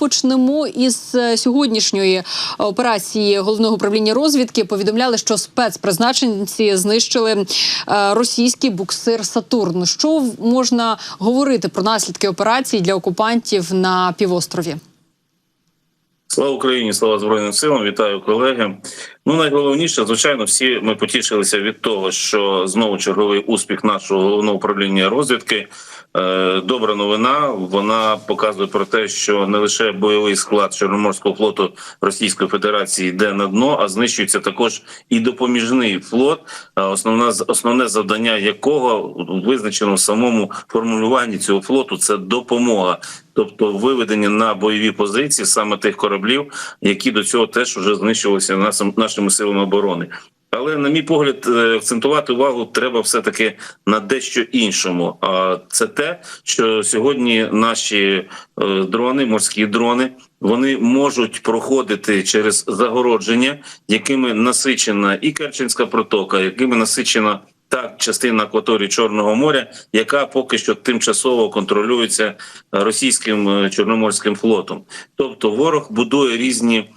почнемо із е, сьогоднішньої операції головного управління розвідки. Повідомляли, що спецпризначенці знищили е, російський буксир Сатурн. Що можна говорити про наслідки операції для окупантів на півострові? Слава Україні, слава Збройним силам, вітаю колеги. Ну найголовніше, звичайно, всі ми потішилися від того, що знову черговий успіх нашого головного управління розвідки. Е, Добра новина. Вона показує про те, що не лише бойовий склад Чорноморського флоту Російської Федерації йде на дно, а знищується також і допоміжний флот. е, Основна основне завдання якого визначено в самому формулюванні цього флоту це допомога, тобто виведення на бойові позиції саме тих кораблів, які до цього теж вже знищувалися нашим- нашими силами оборони. Але на мій погляд, е, акцентувати увагу треба все таки на дещо іншому. А це те, що сьогодні наші е, дрони, морські дрони, вони можуть проходити через загородження, якими насичена і Керченська протока, якими насичена та частина акваторії Чорного моря, яка поки що тимчасово контролюється російським е, чорноморським флотом. Тобто, ворог будує різні.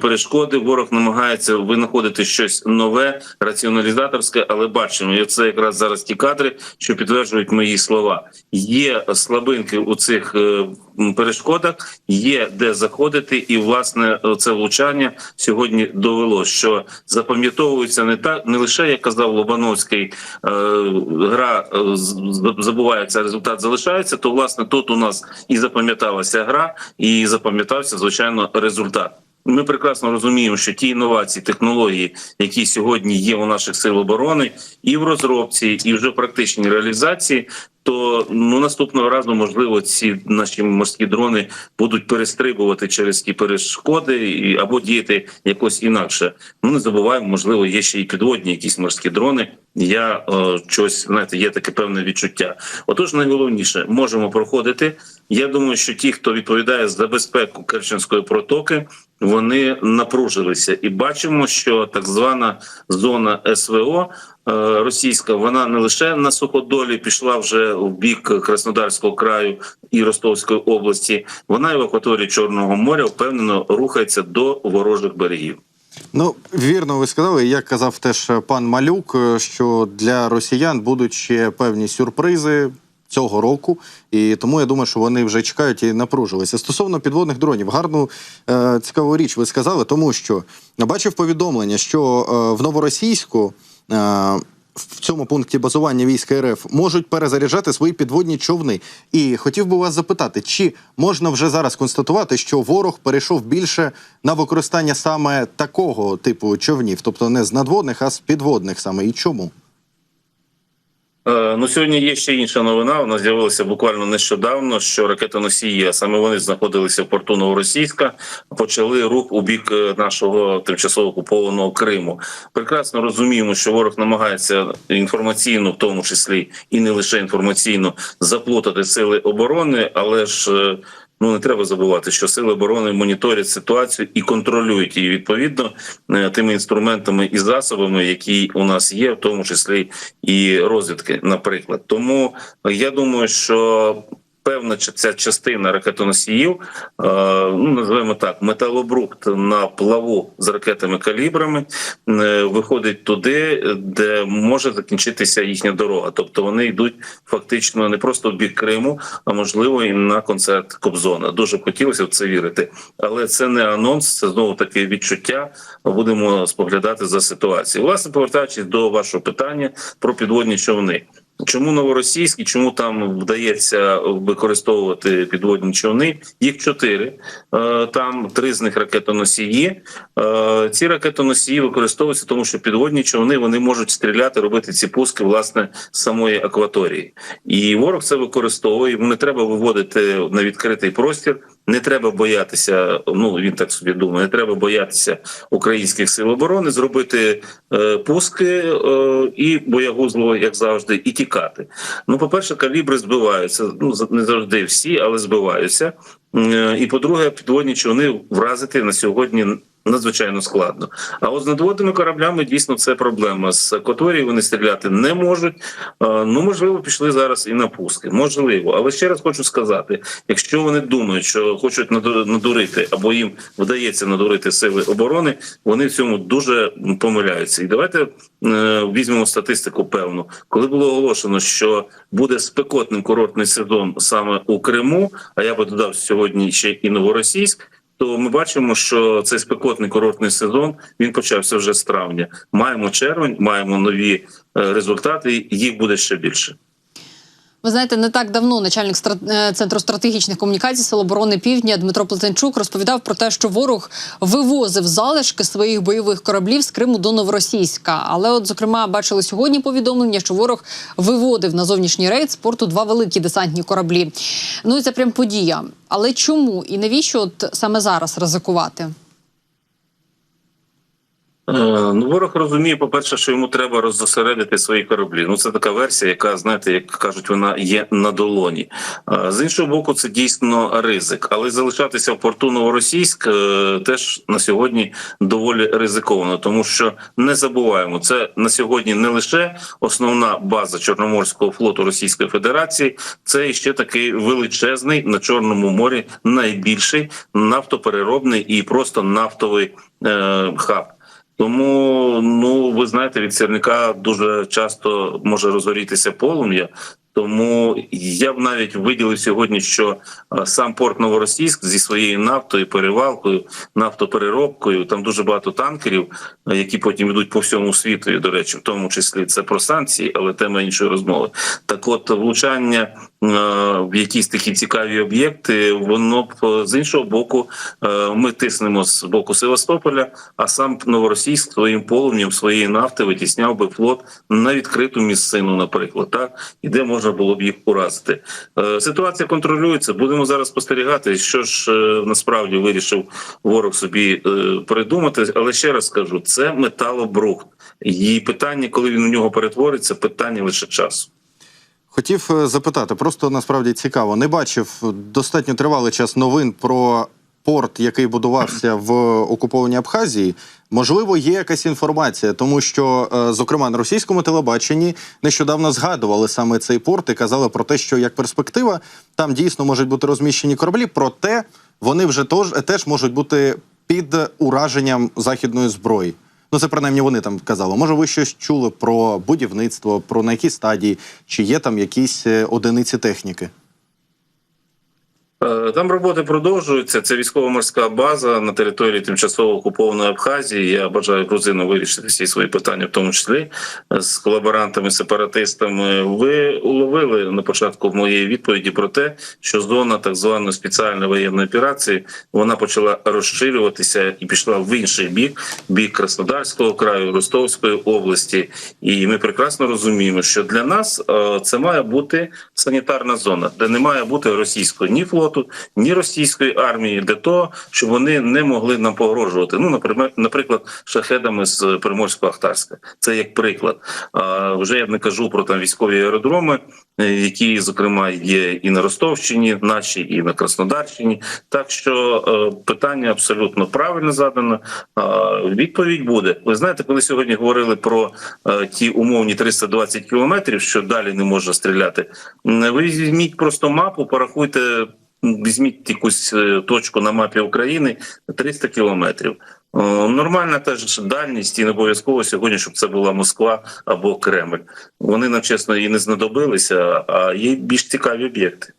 Перешкоди ворог намагається винаходити щось нове, раціоналізаторське, але бачимо, і це якраз зараз ті кадри, що підтверджують мої слова. Є слабинки у цих е, перешкодах, є де заходити, і власне це влучання сьогодні довело, що запам'ятовується не так, не лише як казав Лобановський, е, гра е, забувається, результат залишається. То власне тут у нас і запам'яталася гра, і запам'ятався звичайно результат. Ми прекрасно розуміємо, що ті інновації, технології, які сьогодні є у наших сил оборони, і в розробці, і вже в практичній реалізації, то ну наступного разу можливо ці наші морські дрони будуть перестрибувати через ті перешкоди або діяти якось інакше. Ну не забуваємо, можливо, є ще і підводні якісь морські дрони. Я е, щось знаєте, є таке певне відчуття. Отож, найголовніше можемо проходити. Я думаю, що ті, хто відповідає за безпеку Керченської протоки, вони напружилися, і бачимо, що так звана зона СВО е, російська, вона не лише на суходолі пішла вже в бік Краснодарського краю і Ростовської області, вона і в акваторії Чорного моря впевнено рухається до ворожих берегів. Ну, вірно, ви сказали. Як казав теж пан Малюк, е, що для росіян будуть ще певні сюрпризи цього року, і тому я думаю, що вони вже чекають і напружилися. Стосовно підводних дронів, гарну е, цікаву річ ви сказали, тому що бачив повідомлення, що е, в новоросійську. Е, в цьому пункті базування військ РФ можуть перезаряджати свої підводні човни. І хотів би вас запитати, чи можна вже зараз констатувати, що ворог перейшов більше на використання саме такого типу човнів, тобто не з надводних, а з підводних саме і чому? Е, Ну, сьогодні є ще інша новина. Вона з'явилася буквально нещодавно. Що ракетоносії, а саме вони знаходилися в порту Новоросійська, почали рух у бік е, нашого тимчасово окупованого Криму. Прекрасно розуміємо, що ворог намагається інформаційно, в тому числі і не лише інформаційно, заплутати сили оборони, але ж. Ну не треба забувати, що сили оборони моніторять ситуацію і контролюють її відповідно е, тими інструментами і засобами, які у нас є, в тому числі і розвідки, наприклад. Тому я думаю, що певна ця частина ракетоносіїв, е, ну називаємо так, металобрухт на плаву з ракетами калібрами е, виходить туди, де може закінчитися їхня дорога. Тобто вони йдуть фактично не просто в бік Криму, а можливо і на концерт Кобзона. Дуже хотілося в це вірити, але це не анонс, це знову таке відчуття. Будемо споглядати за ситуацією. Власне, повертаючись до вашого питання про підводні човни. Чому новоросійські? Чому там вдається використовувати підводні човни? Їх чотири. Е, Там три з них ракетоносії. Е, Ці ракетоносії використовуються, тому що підводні човни вони можуть стріляти, робити ці пуски власне з самої акваторії. І ворог це використовує. Йому не треба виводити на відкритий простір. Не треба боятися. Ну він так собі думає. Не треба боятися українських сил оборони зробити е, пуски е, і боягузло, як завжди, і тікати. Ну, по перше, калібри збиваються. Ну не завжди всі, але збиваються. Е, І по-друге, підводні човни вразити на сьогодні надзвичайно складно. А от з надводними кораблями дійсно це проблема. З акваторії вони стріляти не можуть. Е, Ну можливо, пішли зараз і на пуски. Можливо, але ще раз хочу сказати: якщо вони думають, що хочуть наду- надурити або їм вдається надурити сили оборони, вони в цьому дуже помиляються. І давайте е, візьмемо статистику. Певну, коли було оголошено, що буде спекотним курортний сезон саме у Криму. А я би додав сьогодні ще і новоросійськ. То ми бачимо, що цей спекотний курортний сезон він почався вже з травня. Маємо червень, маємо нові е, результати. Їх буде ще більше. Ви знаєте, не так давно начальник е, центру стратегічних комунікацій Сил оборони Півдня Дмитро Плетенчук розповідав про те, що ворог вивозив залишки своїх бойових кораблів з Криму до Новоросійська. Але, от, зокрема, бачили сьогодні повідомлення, що ворог виводив на зовнішній рейд з порту два великі десантні кораблі. Ну і це прям подія. Але чому і навіщо от саме зараз ризикувати? Е, Ну, ворог розуміє, по-перше, що йому треба роззосередити свої кораблі. Ну, це така версія, яка, знаєте, як кажуть, вона є на долоні. Е, З іншого боку, це дійсно ризик. Але залишатися в порту Новоросійськ е, теж на сьогодні доволі ризиковано, тому що не забуваємо, це на сьогодні не лише основна база Чорноморського флоту Російської Федерації, це ще такий величезний на Чорному морі найбільший нафтопереробний і просто нафтовий е, хаб. Тому, ну ви знаєте, від сірника дуже часто може розгорітися полум'я. Тому я б навіть виділив сьогодні, що е, сам порт Новоросійськ зі своєю нафтою, перевалкою, нафтопереробкою, там дуже багато танкерів, е, які потім йдуть по всьому світу. До речі, в тому числі це про санкції, але тема іншої розмови. Так, от влучання в якісь такі цікаві об'єкти, воно б е, з іншого боку, е, ми тиснемо з боку Севастополя, а сам Новоросійськ своїм полум'ям своєї нафти витісняв би флот на відкриту місцину, наприклад, так і де можна було б їх уразити. Е, Ситуація контролюється. Будемо зараз спостерігати, що ж е, насправді вирішив ворог собі е, придумати. Але ще раз скажу: це металобрухт. І питання, коли він у нього перетвориться, питання лише часу. Хотів е, запитати, просто насправді цікаво. Не бачив достатньо тривалий час новин про порт, який будувався в окупованій Абхазії. Можливо, є якась інформація, тому що, е, зокрема, на російському телебаченні нещодавно згадували саме цей порт і казали про те, що як перспектива там дійсно можуть бути розміщені кораблі, проте вони вже теж можуть бути під ураженням західної зброї. Ну, це принаймні вони там казали. Може, ви щось чули про будівництво, про на якій стадії, чи є там якісь е, одиниці техніки? Е, Там роботи продовжуються. Це військово-морська база на території тимчасово окупованої Абхазії. Я бажаю грузину вирішити всі свої питання, в тому числі е, з колаборантами, сепаратистами. Ви уловили на початку моєї відповіді про те, що зона так званої спеціальної воєнної операції вона почала розширюватися і пішла в інший бік, бік Краснодарського краю, Ростовської області. І ми прекрасно розуміємо, що для нас е, це має бути санітарна зона, де не має бути російської ні флоту, ні російської армії для того, щоб вони не могли нам погрожувати. Ну, наприклад, шахедами з Приморського Ахтарська. Це як приклад. А вже я не кажу про там військові аеродроми, е, які зокрема є і на Ростовщині, наші, і на Краснодарщині. Так що е, питання абсолютно правильно задано. Відповідь буде. Ви знаєте, коли сьогодні говорили про е, ті умовні 320 кілометрів, що далі не можна стріляти. Ви візьміть просто мапу, порахуйте. Візьміть якусь е, точку на мапі України 300 кілометрів. Нормальна теж дальність і не обов'язково сьогодні, щоб це була Москва або Кремль. Вони нам чесно і не знадобилися, а є більш цікаві об'єкти.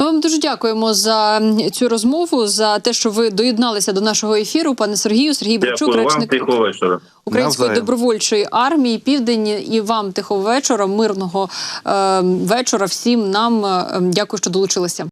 Ми вам дуже дякуємо за цю розмову, за те, що ви доєдналися до нашого ефіру, пане Сергію. Сергій Бричук, речник вечора. Української Навзаєм. добровольчої армії Південь і вам тихого вечора, мирного е, вечора. Всім нам Е, дякую, що долучилися.